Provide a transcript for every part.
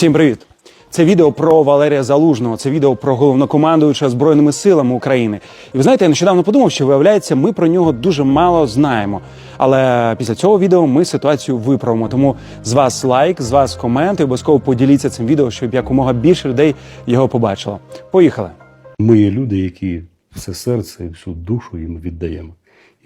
Всім привіт! Це відео про Валерія Залужного, це відео про головнокомандуюча збройними силами України. І ви знаєте, я нещодавно подумав, що виявляється, ми про нього дуже мало знаємо. Але після цього відео ми ситуацію виправимо. Тому з вас лайк, з вас комент і обов'язково поділіться цим відео, щоб якомога більше людей його побачило. Поїхали! Ми є люди, які все серце і всю душу їм віддаємо.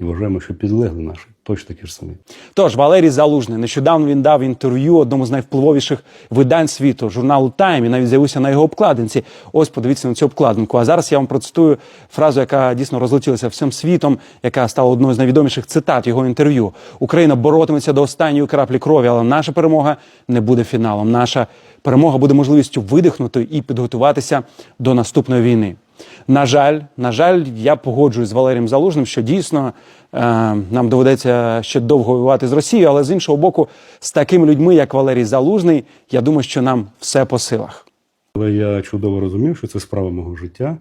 І вважаємо, що підлегли наші точно такі ж самі. Тож Валерій Залужний нещодавно він дав інтерв'ю одному з найвпливовіших видань світу журналу Тайм і навіть з'явився на його обкладинці. Ось подивіться на цю обкладинку. А зараз я вам процитую фразу, яка дійсно розлетілася всім світом, яка стала одною з найвідоміших цитат його інтерв'ю. Україна боротиметься до останньої краплі крові, але наша перемога не буде фіналом. Наша перемога буде можливістю видихнути і підготуватися до наступної війни. На жаль, на жаль, я погоджуюсь з Валерієм Залужним, що дійсно е, нам доведеться ще довго воювати з Росією, але з іншого боку, з такими людьми, як Валерій Залужний, я думаю, що нам все по силах. Але я чудово розумів, що це справа мого життя,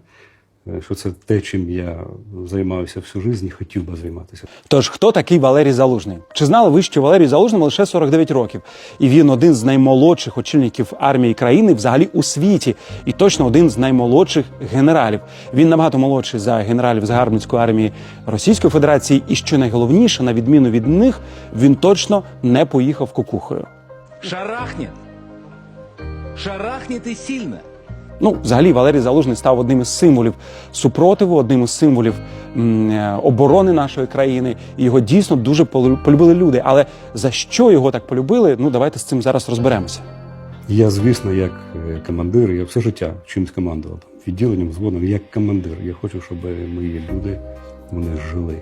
що це те, чим я займався всю життя і хотів би займатися. Тож, хто такий Валерій Залужний? Чи знали ви, що Валерій Залужному лише 49 років, і він один з наймолодших очільників армії країни взагалі у світі, і точно один з наймолодших генералів. Він набагато молодший за генералів загарбницької армії Російської Федерації, і що найголовніше, на відміну від них, він точно не поїхав кукухою. Шарахнет. Шарахнет и сильно. Ну, взагалі, Валерій Залужний став одним із символів супротиву, одним із символів е, оборони нашої країни. І його дійсно дуже полю- полюбили люди. Але за що його так полюбили? Ну, давайте з цим зараз розберемося. Я, звісно, як е, командир, я все життя чимось командував відділенням, зводом, як командир. Я хочу, щоб мої люди вони жили.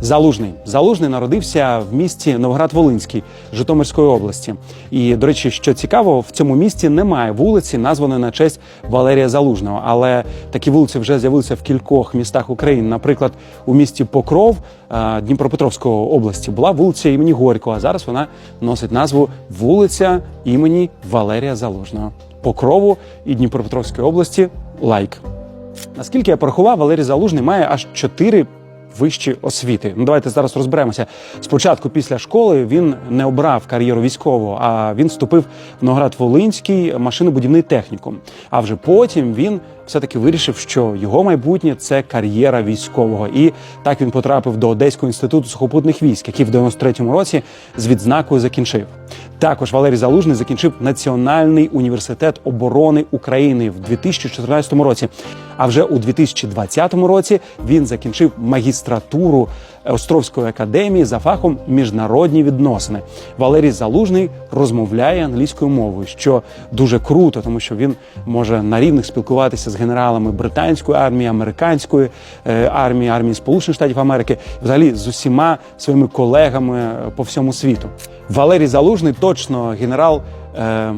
Залужний Залужний народився в місті Новоград-Волинський Житомирської області. І до речі, що цікаво, в цьому місті немає вулиці, названої на честь Валерія Залужного. Але такі вулиці вже з'явилися в кількох містах України. Наприклад, у місті Покров Дніпропетровської області була вулиця імені Горького. А зараз вона носить назву вулиця імені Валерія Залужного. Покрову і Дніпропетровської області лайк. Наскільки я порахував, Валерій Залужний має аж чотири вищі освіти. Ну давайте зараз розберемося. Спочатку, після школи, він не обрав кар'єру військового, а він вступив в Новоград-Волинський машинобудівний технікум. А вже потім він все-таки вирішив, що його майбутнє це кар'єра військового. І так він потрапив до Одеського інституту сухопутних військ, який в 93-му році з відзнакою закінчив. Також Валерій Залужний закінчив Національний університет оборони України в 2014 році. А вже у 2020 році він закінчив магістратуру Островської академії за фахом міжнародні відносини. Валерій Залужний розмовляє англійською мовою, що дуже круто, тому що він може на рівних спілкуватися з генералами британської армії, американської е, армії, армії Сполучених Штатів Америки, взагалі з усіма своїми колегами е, по всьому світу. Валерій Залужний точно генерал. е,